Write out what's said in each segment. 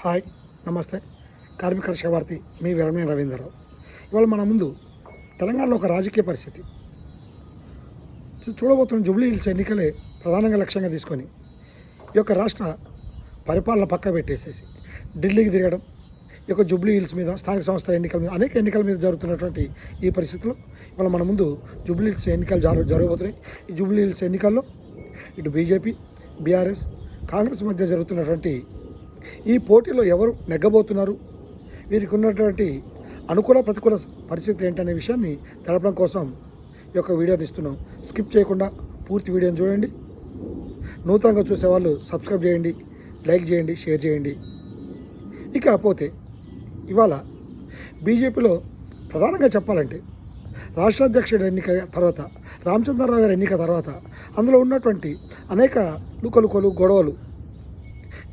Hi నమస్తే. కార్మిక వార్తి మీ వీరమే రవీంద్రరావు. ఇవాళ మన ముందు తెలంగాణలో ఒక రాజకీయ పరిస్థితి. చూడబోతున్న జూబ్లీ హిల్స్ ఎన్నికలే ప్రధానంగా లక్ష్యంగా తీసుకొని ఈ యొక్క రాష్ట్ర పరిపాలన పక్క పెట్టేసేసి ఢిల్లీకి తిరగడం ఈ యొక్క జూబ్లీ హిల్స్ మీద స్థానిక సంస్థల ఎన్నికల మీద అనేక ఎన్నికల మీద జరుగుతున్నటువంటి ఈ పరిస్థితుల్లో ఇవాళ మన ముందు జూబ్లీ హిల్స్ ఎన్నికలు జరు జరగబోతున్నాయి. ఈ జూబ్లీ హిల్స్ ఎన్నికల్లో ఇటు బీజేపీ బీఆర్ఎస్ కాంగ్రెస్ మధ్య జరుగుతున్నటువంటి ఈ పోటీలో ఎవరు నెగ్గబోతున్నారు? వీరికి ఉన్నటువంటి అనుకూల ప్రతికూల పరిస్థితులు ఏంటనే విషయాన్ని తెలపడం కోసం ఈ యొక్క వీడియోని ఇస్తున్నాం. స్కిప్ చేయకుండా పూర్తి వీడియోని చూడండి. నూతనంగా చూసేవాళ్ళు సబ్స్క్రైబ్ చేయండి లైక్ చేయండి షేర్ చేయండి. ఇకపోతే ఇవాళ బీజేపీలో ప్రధానంగా చెప్పాలంటే రాష్ట్ర అధ్యక్షుడి ఎన్నిక తర్వాత రామచంద్రరావు గారి ఎన్నిక తర్వాత అందులో ఉన్నటువంటి అనేక లుకలుకలు గొడవలు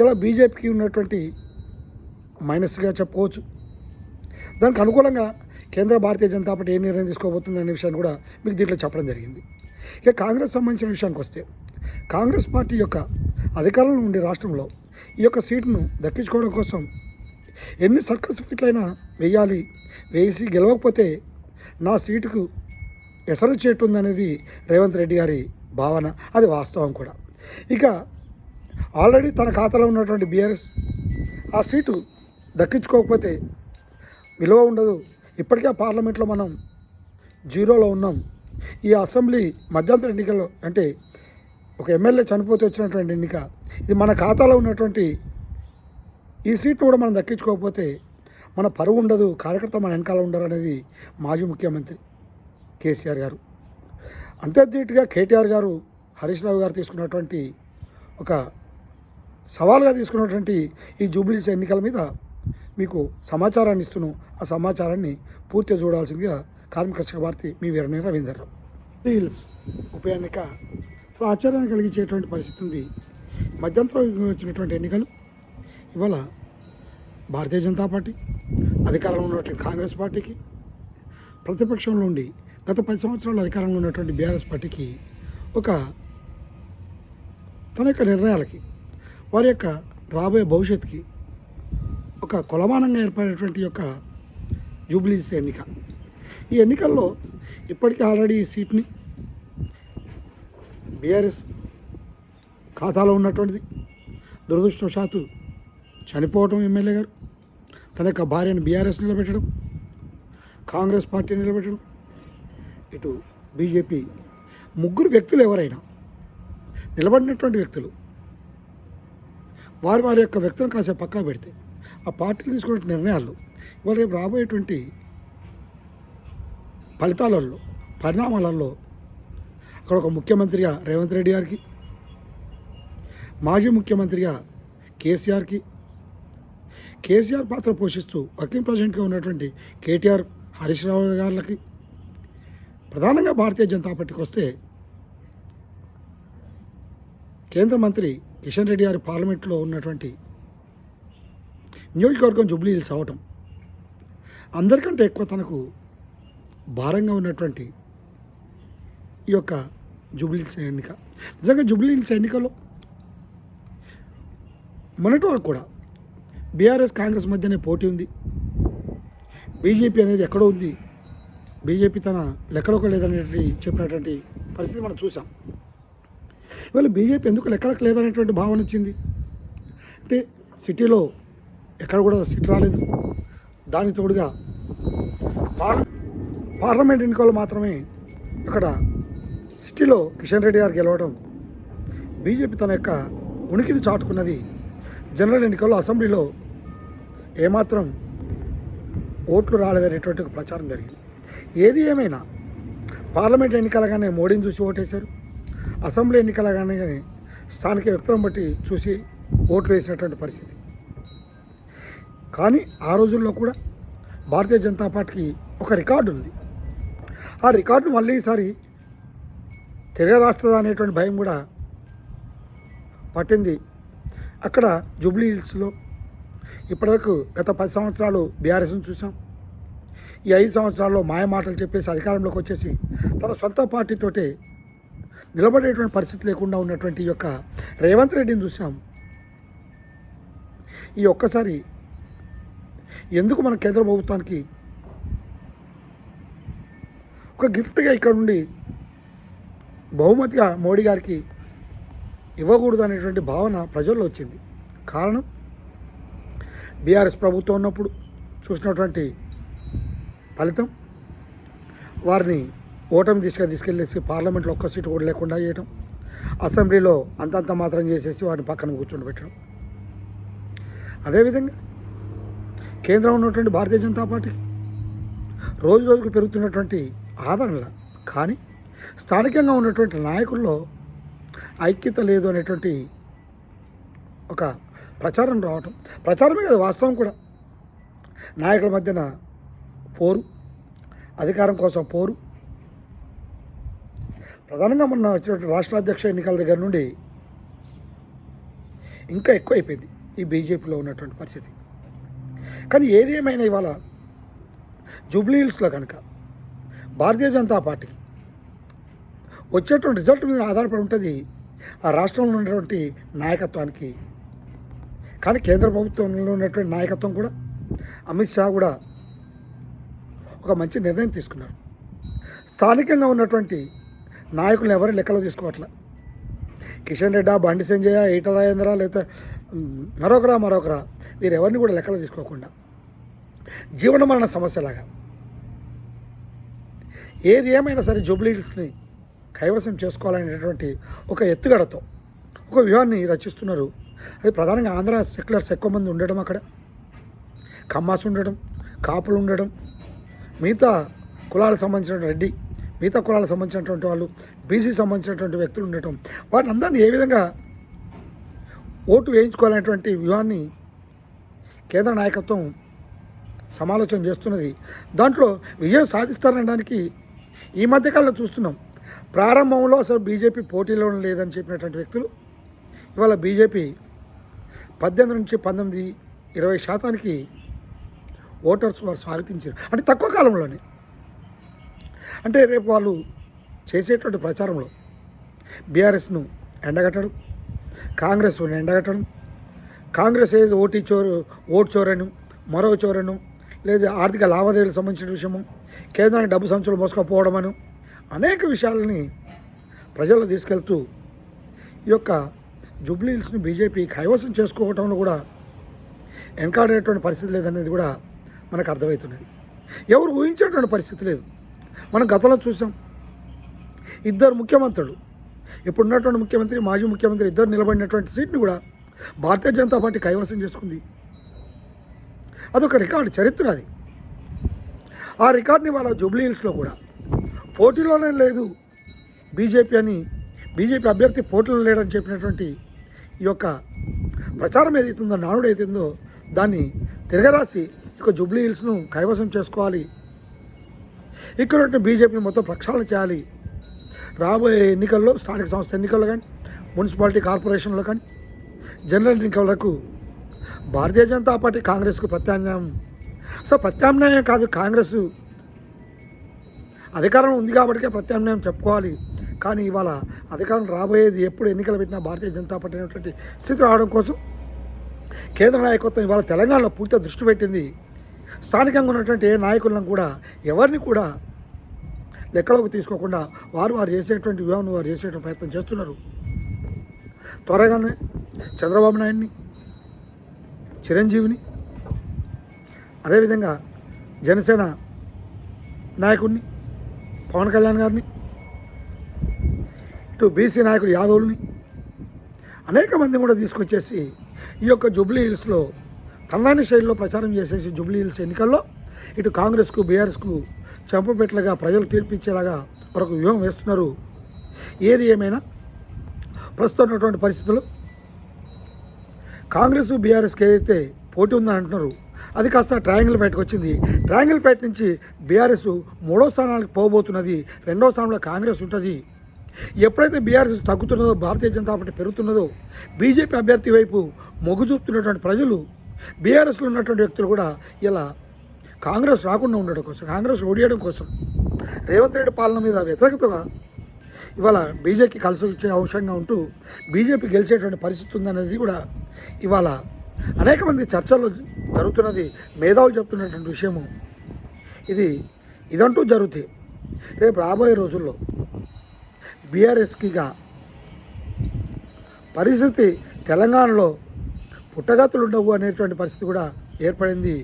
ఇలా బీజేపీకి ఉన్నటువంటి మైనస్గా చెప్పుకోవచ్చు. దానికి అనుకూలంగా కేంద్ర భారతీయ జనతా పార్టీ ఏ నిర్ణయం తీసుకోబోతుంది అనే విషయాన్ని కూడా మీకు దీంట్లో చెప్పడం జరిగింది. ఇక కాంగ్రెస్ సంబంధించిన విషయానికి వస్తే కాంగ్రెస్ పార్టీ యొక్క అధికారంలో ఉండే రాష్ట్రంలో ఈ యొక్క సీటును దక్కించుకోవడం కోసం ఎన్ని సర్కస్ ఫీట్లైనా వేయాలి వేసి గెలవకపోతే నా సీటుకు ఎసరు చేటుంది రేవంత్ రెడ్డి గారి భావన. అది వాస్తవం కూడా. ఇక ఆల్రెడీ తన ఖాతాలో ఉన్నటువంటి బీఆర్ఎస్ ఆ సీటు దక్కించుకోకపోతే విలువ ఉండదు. ఇప్పటికే పార్లమెంట్లో మనం జీరోలో ఉన్నాం. ఈ అసెంబ్లీ మధ్యంతర ఎన్నికల్లో అంటే ఒక ఎమ్మెల్యే చనిపోతే వచ్చినటువంటి ఎన్నిక ఇది మన ఖాతాలో ఉన్నటువంటి ఈ సీట్ను కూడా మనం దక్కించుకోకపోతే మన పరువు ఉండదు కార్యకర్త మన వెనకాల ఉండరు అనేది మాజీ ముఖ్యమంత్రి కేసీఆర్ గారు. అంతర్జీటుగా కేటీఆర్ గారు హరీష్ రావు గారు తీసుకున్నటువంటి ఒక సవాల్గా తీసుకున్నటువంటి ఈ జూబ్లీస్ ఎన్నికల మీద మీకు సమాచారాన్ని ఇస్తున్నాం ఆ సమాచారాన్ని పూర్తిగా చూడాల్సిందిగా కార్మిక కర్షక భారతి మీ వీరని రవీందర్రావు హిల్స్ ఉప ఎన్నిక. చాలా ఆశ్చర్యాన్ని కలిగించేటువంటి పరిస్థితి ఉంది. మధ్యంతరం వచ్చినటువంటి ఎన్నికలు ఇవాళ భారతీయ జనతా పార్టీ అధికారంలో ఉన్నటువంటి కాంగ్రెస్ పార్టీకి ప్రతిపక్షంలో ఉండి గత పది సంవత్సరాలు అధికారంలో ఉన్నటువంటి బీఆర్ఎస్ పార్టీకి ఒక తన యొక్క నిర్ణయాలకి వారి యొక్క రాబోయే భవిష్యత్తుకి ఒక కొలమానంగా ఏర్పడేటువంటి యొక్క జూబ్లీస్ ఎన్నిక. ఈ ఎన్నికల్లో ఇప్పటికీ ఆల్రెడీ ఈ సీట్ని బీఆర్ఎస్ ఖాతాలో ఉన్నటువంటిది. దురదృష్టవశాత్తు చనిపోవటం ఎమ్మెల్యే గారు తన యొక్క భార్యను బీఆర్ఎస్ నిలబెట్టడం కాంగ్రెస్ పార్టీ నిలబెట్టడం ఇటు బీజేపీ ముగ్గురు వ్యక్తులు ఎవరైనా నిలబడినటువంటి వ్యక్తులు వారి వారి యొక్క వ్యక్తులను కాసేపు పక్కా పెడితే ఆ పార్టీలు తీసుకున్న నిర్ణయాలు ఇవాళ రేపు రాబోయేటువంటి ఫలితాలలో పరిణామాలలో అక్కడ ఒక ముఖ్యమంత్రిగా రేవంత్ రెడ్డి గారికి మాజీ ముఖ్యమంత్రిగా కేసీఆర్కి కేసీఆర్ పాత్ర పోషిస్తూ వర్కింగ్ ప్రెసిడెంట్గా ఉన్నటువంటి కేటీఆర్ హరీష్ రావు గారికి ప్రధానంగా భారతీయ జనతా పార్టీకి వస్తే కేంద్ర మంత్రి కిషన్ రెడ్డి గారి పార్లమెంట్లో ఉన్నటువంటి నియోజకవర్గం జూబ్లీ హిల్స్ అవటం అందరికంటే ఎక్కువ తనకు భారంగా ఉన్నటువంటి ఈ యొక్క జూబ్లీ హిల్స్ ఎన్నిక. నిజంగా జూబ్లీ హిల్స్ ఎన్నికలో మొన్నటి వరకు కూడా బీఆర్ఎస్ కాంగ్రెస్ మధ్యనే పోటీ ఉంది. బీజేపీ అనేది ఎక్కడో ఉంది. బీజేపీ తన లెక్కలోకి లేదని చెప్పినటువంటి పరిస్థితి మనం చూసాం ఇవాళ బీజేపీ ఎందుకు లెక్కలకు లేదనేటువంటి భావన వచ్చింది? అంటే సిటీలో ఎక్కడ కూడా సీట్ రాలేదు. దానికి తోడుగా పార్ పార్లమెంట్ ఎన్నికల్లో మాత్రమే ఇక్కడ సిటీలో కిషన్ రెడ్డి గారు గెలవడం బీజేపీ తన యొక్క ఉనికిని చాటుకున్నది జనరల్ ఎన్నికల్లో అసెంబ్లీలో ఏమాత్రం ఓట్లు రాలేదనేటువంటి ప్రచారం జరిగింది. ఏది ఏమైనా పార్లమెంట్ ఎన్నికలగానే మోడీని చూసి ఓటేశారు. అసెంబ్లీ ఎన్నికల కానీ స్థానిక వ్యక్తులను బట్టి చూసి ఓట్లు వేసినటువంటి పరిస్థితి. కానీ ఆ రోజుల్లో కూడా భారతీయ జనతా పార్టీకి ఒక రికార్డు ఉంది. ఆ రికార్డును మళ్ళీ ఈసారి తిరగరాస్తుందా అనేటువంటి భయం కూడా పట్టింది. అక్కడ జూబ్లీ హిల్స్లో ఇప్పటివరకు గత పది సంవత్సరాలు బీఆర్ఎస్ను చూసాం. ఈ ఐదు సంవత్సరాల్లో మాయ మాటలు చెప్పేసి అధికారంలోకి వచ్చేసి తన సొంత పార్టీతోటే నిలబడేటువంటి పరిస్థితి లేకుండా ఉన్నటువంటి ఈ యొక్క రేవంత్ రెడ్డిని చూసాం ఈ ఒక్కసారి ఎందుకు మన కేంద్ర ప్రభుత్వానికి ఒక గిఫ్ట్గా ఇక్కడ నుండి బహుమతిగా మోడీ గారికి ఇవ్వకూడదు అనేటువంటి భావన ప్రజల్లో వచ్చింది. కారణం? బీఆర్ఎస్ ప్రభుత్వం ఉన్నప్పుడు చూసినటువంటి ఫలితం వారిని ఓటమి దిశగా తీసుకెళ్ళేసి పార్లమెంట్లో ఒక్క సీటు కూడా లేకుండా చేయటం అసెంబ్లీలో అంతంత మాత్రం చేసేసి వారిని పక్కన కూర్చోబెట్టడం అదేవిధంగా కేంద్రం ఉన్నటువంటి భారతీయ జనతా పార్టీకి రోజు రోజుకు పెరుగుతున్నటువంటి ఆదరణ కానీ స్థానికంగా ఉన్నటువంటి నాయకుల్లో ఐక్యత లేదు అనేటువంటి ఒక ప్రచారం రావటం. ప్రచారమే కదా వాస్తవం కూడా. నాయకుల మధ్యన పోరు అధికారం కోసం పోరు ప్రధానంగా మొన్న వచ్చినటువంటి రాష్ట్ర అధ్యక్ష ఎన్నికల దగ్గర నుండి ఇంకా ఎక్కువ అయిపోయింది ఈ బీజేపీలో ఉన్నటువంటి పరిస్థితి. కానీ ఏది ఏమైనా ఇవాళ జూబ్లీ హిల్స్లో కనుక భారతీయ జనతా పార్టీకి వచ్చేటువంటి రిజల్ట్ మీద ఆధారపడి ఉంటుంది ఆ రాష్ట్రంలో ఉన్నటువంటి నాయకత్వానికి. కానీ కేంద్ర ప్రభుత్వంలో ఉన్నటువంటి నాయకత్వం కూడా అమిత్ షా కూడా ఒక మంచి నిర్ణయం తీసుకున్నారు. స్థానికంగా ఉన్నటువంటి నాయకులను ఎవరు లెక్కలో తీసుకోవట్లే? కిషన్ రెడ్డా బండి సంజయ ఈట రాజేంద్ర లేదా మరొకరా మరొకరా? వీరెవరిని కూడా లెక్కలు తీసుకోకుండా? జీవన మరణ సమస్యలాగా? ఏది ఏమైనా సరే జూబ్లీస్ని కైవసం చేసుకోవాలనేటువంటి ఒక ఎత్తుగడతో ఒక వ్యూహాన్ని రచిస్తున్నారు. అది ప్రధానంగా ఆంధ్ర సెక్యులర్స్ ఎక్కువ మంది ఉండడం అక్కడ. కమ్మాస్ ఉండడం కాపులు ఉండడం మిగతా కులాలకు సంబంధించిన రెడ్డి మిగతా కులాలకు సంబంధించినటువంటి వాళ్ళు బీసీ సంబంధించినటువంటి వ్యక్తులు ఉండటం. వారిని అందరినీ ఏ విధంగా ఓటు వేయించుకోవాలనేటువంటి వ్యూహాన్ని కేంద్ర నాయకత్వం సమాలోచన చేస్తున్నది. దాంట్లో విజయం సాధిస్తారనడానికి ఈ మధ్యకాలంలో చూస్తున్నాం. ప్రారంభంలో అసలు బీజేపీ పోటీలో లేదని చెప్పినటువంటి వ్యక్తులు ఇవాళ బీజేపీ పద్దెనిమిది నుంచి పంతొమ్మిది ఇరవై శాతానికి ఓటర్స్ వారు స్వాగతించారు. అంటే తక్కువ కాలంలోనే. అంటే రేపు వాళ్ళు చేసేటువంటి ప్రచారంలో బీఆర్ఎస్ను ఎండగట్టడం కాంగ్రెస్ను ఎండగట్టడం కాంగ్రెస్ ఏది ఓటీ చోరు ఓటు చోరను మరో చోరను లేదా ఆర్థిక లావాదేవీలకు సంబంధించిన విషయము కేంద్రానికి డబ్బు సంచులు మోసుకపోవడమను అనేక విషయాలని ప్రజల్లో తీసుకెళ్తూ ఈ యొక్క జూబ్లీహిల్స్ని బీజేపీ కైవసం చేసుకోవటంలో కూడా వెనకాడేటువంటి పరిస్థితి లేదనేది కూడా మనకు అర్థమవుతున్నది. ఎవరు ఊహించేటువంటి పరిస్థితి లేదు. మనం గతంలో చూసాం. ఇద్దరు ముఖ్యమంత్రులు ఇప్పుడున్నటువంటి ముఖ్యమంత్రి మాజీ ముఖ్యమంత్రి ఇద్దరు నిలబడినటువంటి సీట్ని కూడా భారతీయ జనతా పార్టీ కైవసం చేసుకుంది. అదొక రికార్డు చరిత్ర అది. ఆ రికార్డుని వాళ్ళ జూబ్లీ హిల్స్లో కూడా పోటీలోనే లేదు బీజేపీ అని బీజేపీ అభ్యర్థి పోటీలో లేడని చెప్పినటువంటి ఈ యొక్క ప్రచారం ఏదైతుందో నానుడు ఏదైతుందో దాన్ని తిరగరాసి ఇక జూబ్లీ హిల్స్ను కైవసం చేసుకోవాలి ఇక్కడ బీజేపీని మొత్తం ప్రక్షాళన చేయాలి. రాబోయే ఎన్నికల్లో స్థానిక సంస్థ ఎన్నికల్లో కానీ మున్సిపాలిటీ కార్పొరేషన్లో కానీ జనరల్ ఎన్నికలకు భారతీయ జనతా పార్టీ కాంగ్రెస్కు ప్రత్యామ్నాయం. సో ప్రత్యామ్నాయం కాదు కాంగ్రెస్ అధికారం ఉంది కాబట్టికే ప్రత్యామ్నాయం చెప్పుకోవాలి. కానీ ఇవాళ అధికారం రాబోయేది ఎప్పుడు ఎన్నికలు పెట్టినా భారతీయ జనతా పార్టీ అనేటువంటి స్థితి రావడం కోసం కేంద్ర నాయకత్వం ఇవాళ తెలంగాణలో పూర్తిగా దృష్టి పెట్టింది. స్థానికంగా ఉన్నటువంటి ఏ నాయకులను కూడా ఎవరిని కూడా లెక్కలోకి తీసుకోకుండా వారు వారు చేసేటువంటి వ్యూహాన్ని వారు చేసేటువంటి ప్రయత్నం చేస్తున్నారు. త్వరగానే చంద్రబాబు నాయుడిని చిరంజీవిని అదేవిధంగా జనసేన నాయకుడిని పవన్ కళ్యాణ్ గారిని ఇటు బీసీ నాయకుడు యాదవుల్ని అనేక మంది కూడా తీసుకొచ్చేసి ఈ యొక్క జూబ్లీ హిల్స్లో తనలాని శైలిలో ప్రచారం చేసేసి జూబ్లీ హిల్స్ ఎన్నికల్లో ఇటు కాంగ్రెస్కు బీఆర్ఎస్కు చెంపపెట్లగా ప్రజలు తీర్పిచ్చేలాగా మరొక వ్యూహం వేస్తున్నారు. ఏది ఏమైనా? ప్రస్తుతం ఉన్నటువంటి పరిస్థితులు? కాంగ్రెస్ బీఆర్ఎస్కి ఏదైతే పోటీ ఉందని అంటున్నారు అది కాస్త ట్రయాంగిల్ ఫైట్కి వచ్చింది. ట్రయాంగిల్ ఫైట్ నుంచి బీఆర్ఎస్ మూడో స్థానానికి పోబోతున్నది రెండో స్థానంలో కాంగ్రెస్ ఉంటుంది. ఎప్పుడైతే బీఆర్ఎస్ తగ్గుతున్నదో భారతీయ జనతా పార్టీ పెరుగుతున్నదో బీజేపీ అభ్యర్థి వైపు మొగ్గు చూపుతున్నటువంటి ప్రజలు బీఆర్ఎస్లో ఉన్నటువంటి వ్యక్తులు కూడా ఇలా కాంగ్రెస్ రాకుండా ఉండడం కోసం కాంగ్రెస్ ఓడియడం కోసం రేవంత్ రెడ్డి పాలన మీద వ్యతిరేకత ఇవాళ బీజేపీ కలిసి వచ్చే అవసరంగా ఉంటూ బీజేపీ గెలిచేటువంటి పరిస్థితి ఉందనేది కూడా ఇవాళ అనేక మంది చర్చల్లో జరుగుతున్నది మేధావులు చెప్తున్నటువంటి విషయము. ఇది ఇదంటూ జరుగుతాయి రేపు రాబోయే రోజుల్లో బీఆర్ఎస్కిగా పరిస్థితి తెలంగాణలో పుట్టగతులు ఉండవు అనేటువంటి పరిస్థితి కూడా ఏర్పడింది.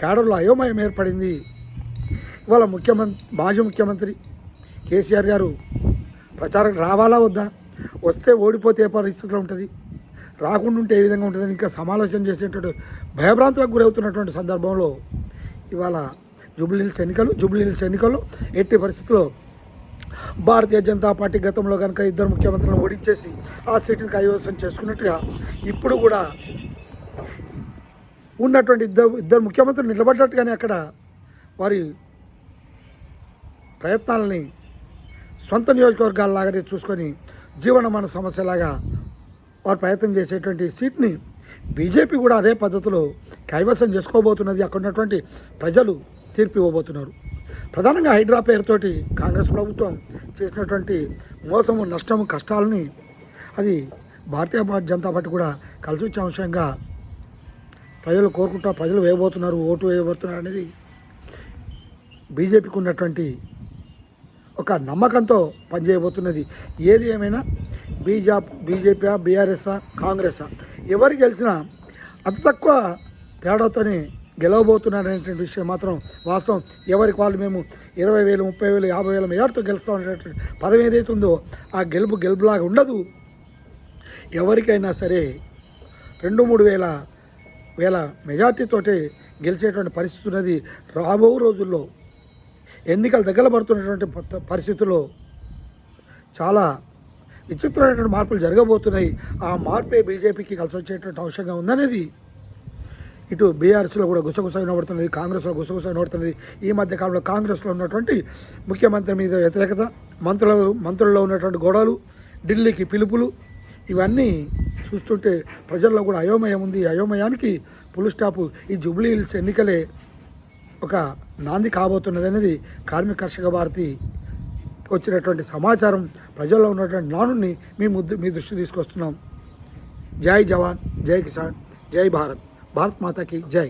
కేడర్లో అయోమయం ఏర్పడింది. ఇవాళ ముఖ్యమంత్రి మాజీ ముఖ్యమంత్రి కేసీఆర్ గారు ప్రచారం రావాలా వద్దా? వస్తే ఓడిపోతే ఏ పరిస్థితిలో ఉంటుంది? రాకుండా ఉంటే ఏ విధంగా ఉంటుందని ఇంకా సమాలోచన చేసేటువంటి భయభ్రాంతులకు గురవుతున్నటువంటి సందర్భంలో ఇవాళ జూబ్లీహిల్స్ ఎన్నికలు జూబ్లీహిల్స్ ఎన్నికలు ఎట్టి పరిస్థితుల్లో భారతీయ జనతా పార్టీ గతంలో కనుక ఇద్దరు ముఖ్యమంత్రులను ఓడించేసి ఆ సీటును కైవసం చేసుకున్నట్టుగా ఇప్పుడు కూడా ఉన్నటువంటి ఇద్దరు ఇద్దరు ముఖ్యమంత్రులు నిలబడ్డట్టుగానే అక్కడ వారి ప్రయత్నాలని సొంత నియోజకవర్గాలలాగానే చూసుకొని జీవనమాన సమస్యలాగా వారు ప్రయత్నం చేసేటువంటి సీట్ని బీజేపీ కూడా అదే పద్ధతిలో కైవసం చేసుకోబోతున్నది. అక్కడ ఉన్నటువంటి ప్రజలు తీర్పు ఇవ్వబోతున్నారు. ప్రధానంగా హైడ్రా పేరుతోటి కాంగ్రెస్ ప్రభుత్వం చేసినటువంటి మోసము నష్టము కష్టాలని అది భారతీయ జనతా పార్టీ కూడా కలిసి వచ్చే అంశంగా ప్రజలు కోరుకుంటా ప్రజలు వేయబోతున్నారు ఓటు వేయబోతున్నారు అనేది బీజేపీకి ఉన్నటువంటి ఒక నమ్మకంతో పనిచేయబోతున్నది. ఏది ఏమైనా బీజా బీజేపీ బీఆర్ఎస్ఆ కాంగ్రెసా ఎవరు గెలిచినా అతి తక్కువ తేడాతోనే గెలవబోతున్నారనేటువంటి విషయం మాత్రం వాస్తవం. ఎవరికి వాళ్ళు మేము ఇరవై వేలు ముప్పై వేలు యాభై వేల మెజార్టీతో గెలుస్తాం అనేటువంటి పదం ఏదైతే ఉందో ఆ గెలుపు గెలుపులాగా ఉండదు. ఎవరికైనా సరే రెండు మూడు వేల వేల మెజార్టీతోటి గెలిచేటువంటి పరిస్థితి ఉన్నది రాబో రోజుల్లో ఎన్నికలు దగ్గర పడుతున్నటువంటి పరిస్థితుల్లో చాలా విచిత్రమైనటువంటి మార్పులు జరగబోతున్నాయి. ఆ మార్పే బీజేపీకి కలిసి వచ్చేటువంటి అవసరంగా ఉందనేది ఇటు బీఆర్ఎస్లో కూడా గుసగుస వినబడుతున్నది కాంగ్రెస్లో గుసగుస వినబడుతున్నది. ఈ మధ్య కాలంలో కాంగ్రెస్లో ఉన్నటువంటి ముఖ్యమంత్రి మీద వ్యతిరేకత మంత్రుల మంత్రుల్లో ఉన్నటువంటి గొడవలు ఢిల్లీకి పిలుపులు ఇవన్నీ చూస్తుంటే ప్రజల్లో కూడా అయోమయం ఉంది. ఈ అయోమయానికి పులు స్టాపు ఈ జూబ్లీ హిల్స్ ఎన్నికలే ఒక నాంది కాబోతున్నది అనేది కార్మిక కర్షక భారతి వచ్చినటువంటి సమాచారం. ప్రజల్లో ఉన్నటువంటి నానుని మీ ముద్దు మీ దృష్టి తీసుకొస్తున్నాం. జై జవాన్ జై కిసాన్ జై భారత్. భారత్ మాతకి జై.